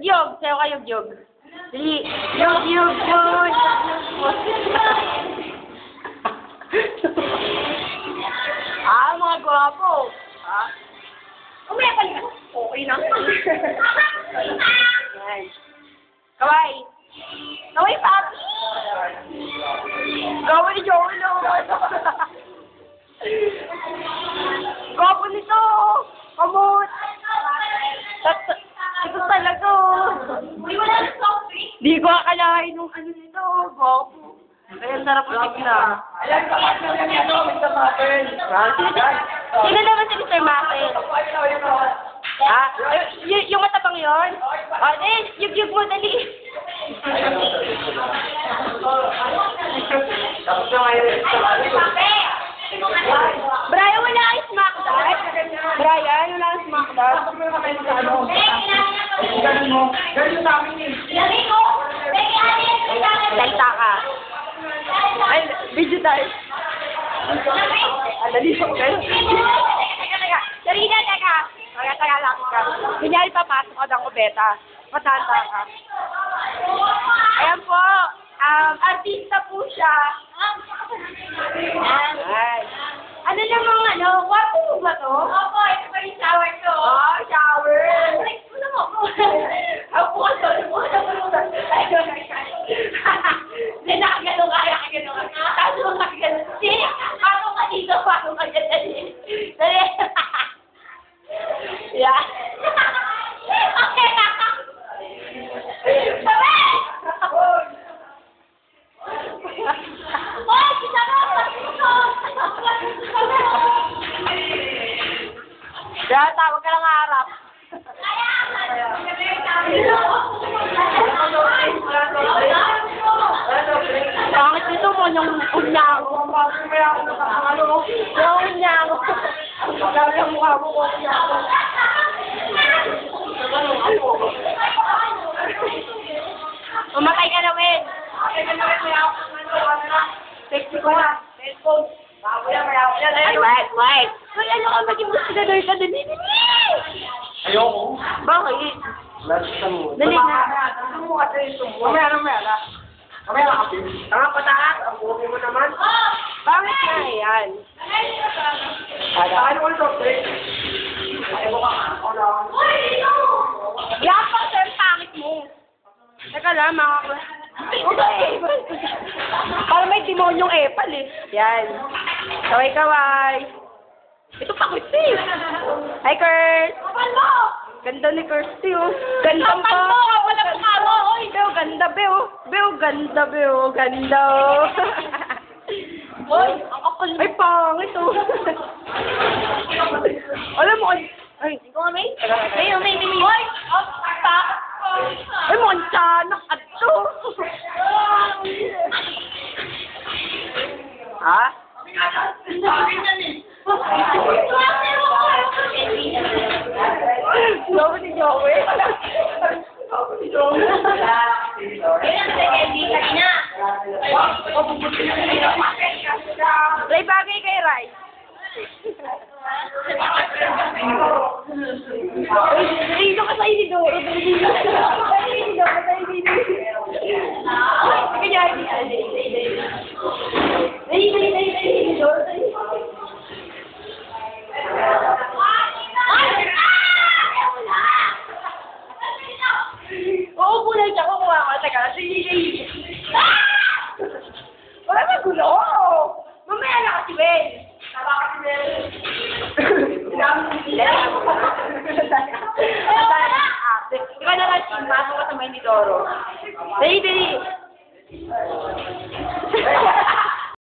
Yug-yug. Sayo ka yug-yug. Dali. Yug-yug, yug. ah, mga gwapo. Ah. Umepal ka. Okay na. Yan. Kawai. Kawai, papi. Kawai ni Joey Di ko akalain nung ano nito. Gwapo. Kaya ang sarap ng tignan. Ayan, kapat na yan yan, Mr. Martin. Sino naman si Mr. Martin? Ha? Y- yung matabang yun? O, eh, yug-yug mo, dali. Brian, wala kang smackdown? Brian, wala kang smackdown? Ganun mo. Ganun sa amin eh. Salta ka. Ay, video tayo. Ah, dali ko. Teka, teka. Sarina, teka. Teka, teka lang ka. Kunyari papasok ako ng kubeta. Matanda ka. Ayan po. Um, artista po siya. Ay. Ano namang ano? Kwarto mo ba to? Opo, Yung unyango. Sabi ang mukha mo ko unyango. Umatay ka na, Wen. Sexy ko na. Ay, wait, wait. Uy, ano ka maging muskulador ka dun? Ayoko. Bakit? Last mo. Dali na. Ano mo kasi ito? Mamaya na. Mamaya na kasi. Tanga pataas. Ang buhay mo naman. Bakit nga yan? Saan ko ito? Ayaw mo ka. Ako lang. Yapang sir, pangit mo. Teka lang, mga ko. Para may demonyong epal eh. Yan. Kaway-kaway. Ito pa Kirsty. Hi, Kurt. Kapal mo! Ganda ni Kirsty, oh. Ganda Kapal mo! Wala mo Oy! Beo, ganda, Beo. Beo, ganda, Beo. Ganda, oh. Oy! Ang kapal mo! Ay, pangit, oh. Alam mo, ay, ay, Ikaw nga, May? May, may, may, may. Oy! Oh, Dito ka sa inidoro. Dito ka sa. Sa. Kanya, dali, dali, dali. Dali, dali, dali, dali, inidoro. Dali. Oo, bulay siya. Kukuha ka. Teka, sige, sige. Wala na gulo. Mamaya na kasi, Ben. Tama ka si Ben. Ikaw na lang, Shin. Pasok ka sa Mindidoro. Dali, dali.